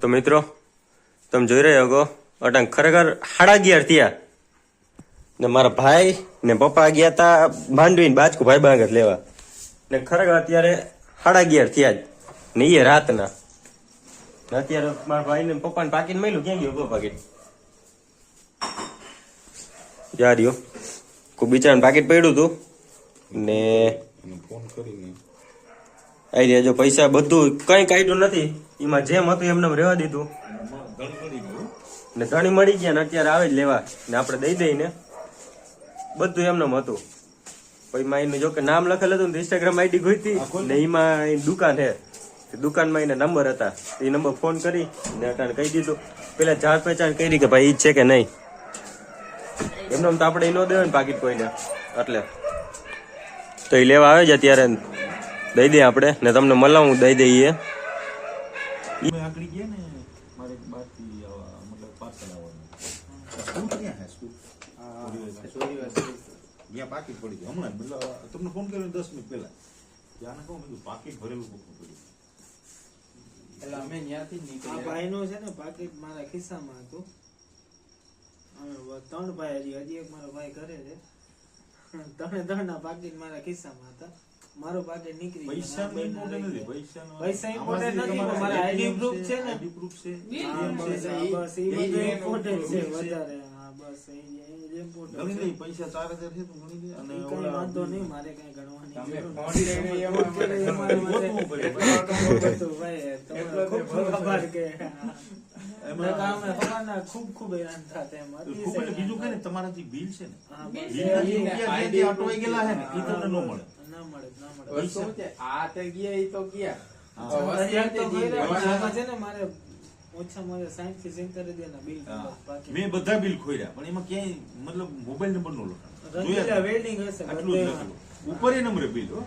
તો મિત્રો તમે જોઈ રહ્યા હો અટાંગ ખરેખર સાડા અગિયાર થયા. ને મારા ભાઈ ને પપ્પા ગયા તા માંડવી બાજકુ ભાઈ બાંગત લેવા. ને ખરેખર અત્યારે સાડા અગિયાર થયા જ. ને એ રાતના. અત્યારે મારા ભાઈ ને પપ્પાને પાકીને મળ્યું. ક્યાં ગયો ગો કે યાર કોઈ બિચારાને પાકીટ પડ્યું હતું ને ફોન કરીને. આઈ રહ્યા જો પૈસા બધું કઈ કાઢ્યું નથી. એમાં જેમ હતું એમને રહેવા દીધું. ને ધણી મળી ગયા ને અત્યારે આવે જ લેવા. ને આપણે દઈ દઈને બધું એમને હતું. પછી માં એનું જો કે નામ લખેલું હતું ને ઇન્સ્ટાગ્રામ આઈડી ગોઈતી. ને એમાં એની દુકાન દુકાન દુકાનમાં એના નંબર હતા. એ નંબર ફોન કરી ને અત્યારે કહી દીધું. પેલા જાણ પહેચાણ કરી કે ભાઈ ઈ છે કે નહીં. એમને તો આપણે ન દેવાય ને પાકીટ કોઈને. એટલે. તો એ લેવા આવે છે અત્યારે. દઈ દઈએ આપણે. ને તમને મલાવું, દઈ દઈએ. આકડી ગયા ને મારે આવા મતલબ પાર્સલ આવવાનું. સ્કૂલ ક્યાં હે સ્કૂલ ત્યાં પાકીટ પડી ગયું હમણાં જ મતલબ તમને ફોન કર્યો દસ મિનિટ પહેલા. ત્યાં કહું મેં પાકીટ ભરેલું પડ્યું એટલે અમે ત્યાંથી નીકળ્યા. ભાઈનું છે ને પાકીટ મારા ખિસ્સામાં હતું. અમે ત્રણ ભાઈ હજી હજી એક મારો ભાઈ ઘરે છે. ત્રણે ત્રણ ના પાકીટ મારા ખિસ્સામાં હતા. મારું ભાગે નીકળી પૈસા ઇમ્પોર્ટન્ટ નથી પૈસા પૈસા ઇમ્પોર્ટન્ટ નથી, પણ મારા આઈડી પ્રૂફ છે ને? આઈડી પ્રૂફ છે. બસ, એ બધું ઇમ્પોર્ટન્ટ છે વધારે. હા, બસ, એ ગણી લઈ પૈસા ચાર હજાર છે તો ગણી અને કઈ વાંધો નહીં, મારે કઈ ગણવાની ખૂબ ખૂબ હેરાન થાત એમ. બીજું કઈ ને તમારા જે બિલ છે ને. બિલ અટવાઈ ગયેલા છે ને એ તમને ન મળે. ના મળે છે આ તે ગયા ગયા. છે ને મારે. મેં બધા બિલ ખોર્યા પણ એમાં ક્યાંય મતલબ મોબાઈલ નંબર નો લખાણ. ઉપર એ નંબરે બિલ હો.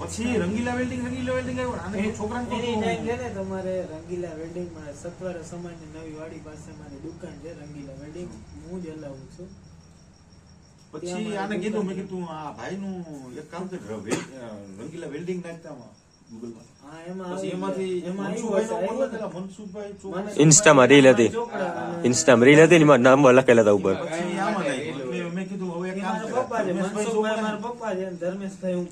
પછી રંગીલા વેલ્ડિંગ રંગીલા વેલ્ડિંગ આવ્યું આને છોકરાને તો ટાઈમ છે ને તમારે રંગીલા વેલ્ડિંગમાં સત્વર સમાજની નવી વાડી પાસે મારી દુકાન છે રંગીલા વેલ્ડિંગ હું જ અલાવું છું. પછી આને કીધું મેં કીધું આ ભાઈનું એક કામ કર રંગીલા વેલ્ડિંગ નાખતા લખેલા, ઇન્સ્ટામાં હતી. ઇન્સ્ટામાં રીલ હતી એમાં નંબર લખેલા હતા ઉપર. ધર્મેશભાઈ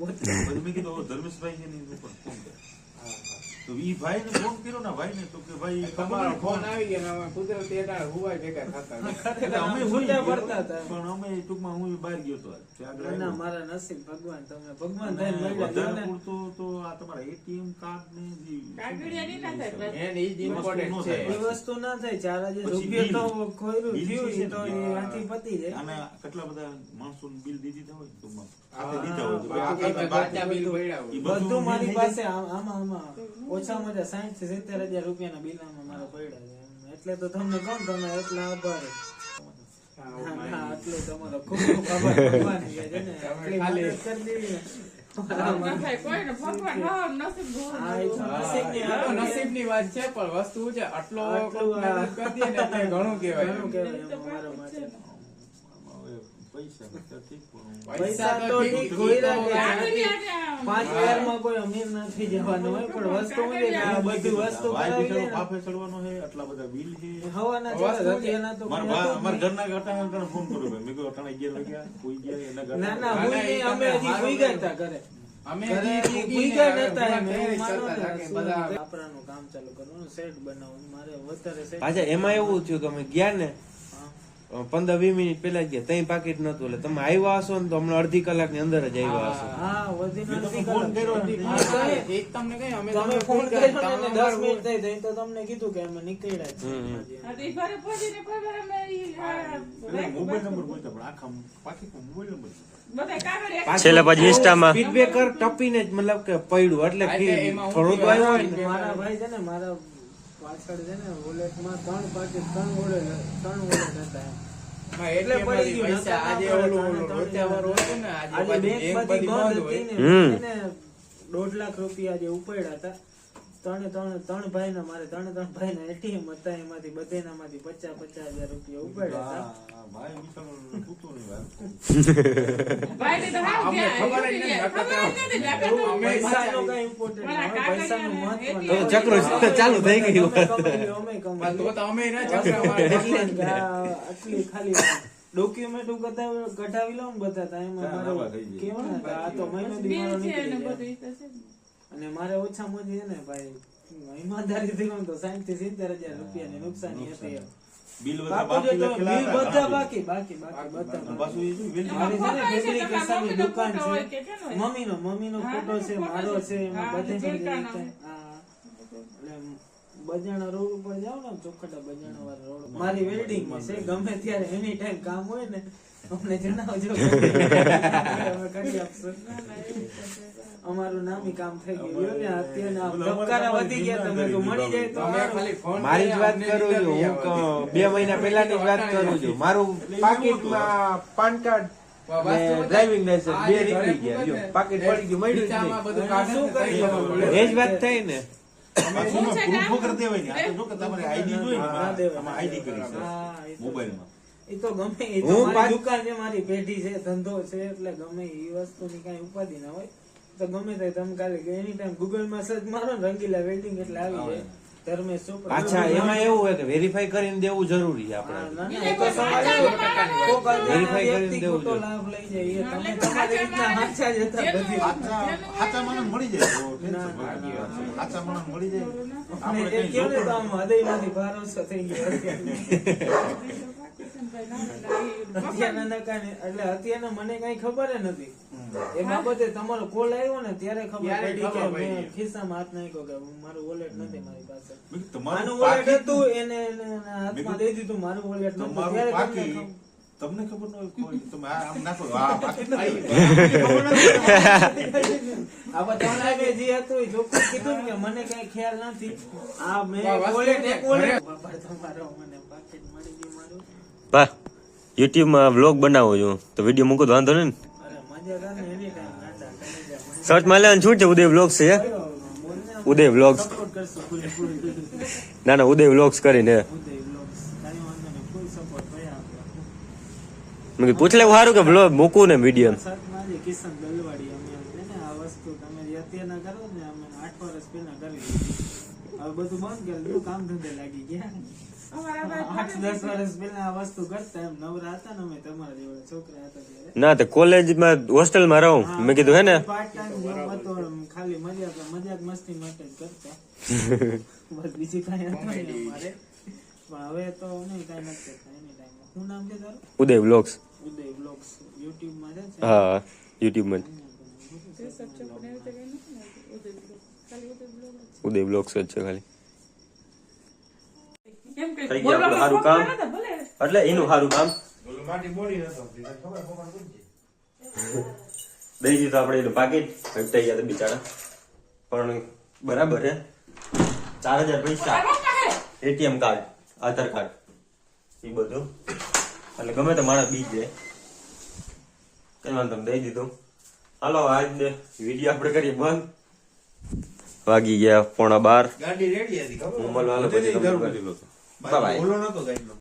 મનસુખભાઈ ઈ છે ને ફોન કર્યો ને ઈ ભાઈને ફોન કર્યો ને તો કે ભાઈ તમારો ફોન આવી ગયા કુદરતી અટાણે હુવાય ભેગા થતા અમે હોઈ પડતા હતા. પણ અમે ટૂંકમાં હું બહાર ગયો હતો ના, મારા નસીબ ભગવાન તમે ભગવાન થાય મળ્યા ને. તો આ તમારા એટીએમ કાર્ડ ને જે કાગળિયા નહીં ના થાય, એને ઈ જ છે. એ વસ્તુ ના થાય. ચાર હજાર રૂપિયા તો ખોયરું થયું છે તો એ આથી પતી જાય. અને કેટલા બધા માણસો બિલ દીધી હોય દીધા તો બધું મારી પાસે આમાં આમાં ઓછામાં ઓછા સાઠથી સિત્તેર હજાર રૂપિયાના બિલ આમાં મારા પડ્યા છે. એટલે તો તમને કહું તમે એટલા આભાર આટલો તમારો ખૂબ ખૂબ છે ને ખાલી- કરી ન વાત છે. પણ વસ્તુ છે આટલો ઘણું કેવાય ઘણું કહેવાય એમ અમારા માટે હવે પૈસા ઠીક પૈસા તો ઠીક, કોઈ કોઈ અમીર નથી જવાનું હોય પણ વસ્તુ બધી વસ્તુ ચડવાનો છે આટલા બધા બિલ છે હવાના તો અમારા. ઘરના ફોન કર્યો ભાઈ. મેં અટાણે કોઈ ગયા એના ઘરે ના ના હું નહીં, અમે હજી ગયા હતા ઘરે. અમે કામ ચાલુ કરવાનું સેટ બનાવવાનું મારે વધારે પાછા એમાં એવું થયું કે અમે ગયા ને. પંદર વીસ મિનિટ પેલા જ ગયા ત્યાં પાકીટ નતું એટલે તમે આવ્યા હશો ને તો હમણાં અડધી કલાકની અંદર જ આવ્યા હશો. તમને કીધું કે અમે નીકળ્યા જ હમ, છીએ. હા, તો ઈ ઘરે પહોંચીને ખબર અમે ઈ, આ, એટલે મોબાઈલ નંબર બોલતા પણ આખા પાકીટમાં મોબાઈલ નંબર છે. બધા કાગળિયા પાછું છેલ્લે પછી ઇન્સ્ટામાં. ફીડબેક કર ટપીને જ મતલબ કે પડ્યું એટલે થોડું તો આવ્યું મારા ભાઈ છે ને મારા પાછળ છે ને વોલેટમાં ત્રણ પાકીટ ત્રણ વોલેટ ત્રણ વોલેટ હતા. એટલે એટલે પડી પડી ગયું, આજે ઓલું ઓલું ત્રણ હતું ને, આજે આજે બેંક બેંક બધી બધી બંધ બંધ હતી ને દોઢ લાખ રૂપિયા જે ઉપાડ્યા હતા. ત્રણે ત્રણ ત્રણ ભાઈ ના મારે ત્રણે ત્રણ ભાઈ ના એટીએમ હતા એમાંથી બધેના માંથી પચાસ પચાસ હજાર રૂપિયા ઉપાડ્યા હતા. ભાઈ બિચારો નહીં. ભાઈને ખબર જ. ચક્રો ચાલુ થઈ ગયું. આટલી ખાલી ડોક્યુમેન્ટ કઢાવી કઢાવી લઉં ને બધા તો એમાં હા, મારો. કેવું આ તો મહિનો દી મારો નીકળી. અને મારે ઓછામાં ઓછી છે ને ભાઈ ઈમાનદારીથી કહું તો સાઈઠથી સિત્તેર હજાર રૂપિયાની નુકસાની હતી એમ. બિલ બધા બાકી બાકી લખેલા બિલ બધા બાકી બાકી બાકી બધા પાછું એ શું મારી છે ને ફોટો છે, દુકાન? મમ્મીનો મમ્મીનો ફોટો મારો છે. છે એમાં બધે હા. બજાણા રોડ ઉપર જાવ ને ચોખટા બજાણા વાળા રોડ મારી વેલ્ડિંગ છે ગમે ત્યારે એની ટાઈમ કામ હોય ને અમને જણાવજો અમે કરી આપશું ના, ના, એવું તો છે. અમારું નામી કામ થઈ ગયું ને અત્યારે ધબકારા વધી ગયા તમે તો મળી જાય તો અમે સારું. ખાલી ફોન મારી જ વાત કરું છું હું બે મહિના પહેલાની જ વાત કરું છું મારું પાકીટમાં પાન કાર્ડ ડ્રાઇવિંગ લાયસન્સ બે નીકળી ગયા જો પાકીટ પડી ગયું મળ્યું. એ જ વાત થઈ ને મોબાઈલમાં. એ તો ગમે એ તો મારી દુકાન છે મારી પેઢી છે ધંધો છે એટલે ગમે એ વસ્તુની કઈ ઉપાધિ ના હોય. તો ગમે તે તમે કાલે એની ટાઈમ ગૂગલમાં સર્ચ મારો ને રંગીલા વેલ્ડિંગ એટલે આવી જાય. ધર્મેશ પાછા એમાં એવું હોય કે વેરીફાઈ કરીને દેવું જરૂરી છે આપણે. ના, ના, તો Verify કરીને દેવું ખોટો લાભ લઈ જાય એ તમે તમારી રીતના હાચા જ હતા બધી સાચા સાચા મળી જાય તો ના, ના, મળી જાય. આપણે ને તો આમ હૃદયમાંથી થઈ ગયો અત્યારના ના કારણે એટલે અત્યારના મને કઈ ખબર નથી એ બાબતે તમારો કોલ આવ્યો ને ત્યારે ખબર પડી કે મેં ખિસ્સામાં હાથ નાખ્યો કે મારું વોલેટ નથી મારી પાસે મેં કીધું તમારું મારું વોલેટ હતું એને એને હાથમાં દઈ દીધું મારું વોલેટ નતું ત્યારે તમને ખબર- ન હોય તમે આમ નાખો આ નથી જે હતું કીધું કે મને કઈ ખ્યાલ નથી આ મેં વોલેટ એક વોલેટ તમારો મને પાકીટ મળી ગયું બા યુટ્યુબમાં વ્લોગ બનાવો છું. તો વીડિયો મૂકો તો વાંધો નહીં સર્ચમાં લેવાનું શું છે? ઉદય વ્લોગ્સ છે ઉદય વ્લોગ્સ ના ના, ઉદય વ્લોગ્સ કરીને. મેં પૂછ સારું કે વ્લોગ મૂકું ને વીડિયો. બધું બંધ કરી કામ ધંધે લાગી ગયા. ને અમે તમારા જેવા છોકરા હતા ત્યારે. ના તો કોલેજમાં હોસ્ટેલમાં રહું. મેં કીધું હે ને? પાર્ટ ટાઈમ જોબ હતો એમ ખાલી મજાક મજાક મસ્તી માટે જ કરતા. બસ બીજું કાંઈ હતું નહીં અમારે. પણ હવે તો નહીં કાંઈ નથી કરતા એની ટાઈમ શું નામ છે તારું? ઉદય બ્લોગ્સ યુટ્યુબમાં હા યુટ્યુબમાં. ઉદય બ્લોગ. ખાલી ઉદય બ્લોગ જ છે. ખાલી. થઈ ગયા આપણું સારું કામ. એટલે એનું સારું કામ. દઈ દીધું આપણે એનું પાકીટ થઈ ગયા બિચારા. પણ બરાબર હે. ચાર હજાર પૈસા. એટીએમ કાર્ડ આધાર કાર્ડ એ બધું. એટલે ગમે તે માણસ બી જાય કઈ વાંધો નહીં, દઈ દીધું. હાલો આજ વીડિયો આપણે કરીએ બંધ. વાગી ગયા પોણા બાર. ગાડી રેડી હતી ખબર? હું મળવા હાલો પછી તમને ઘર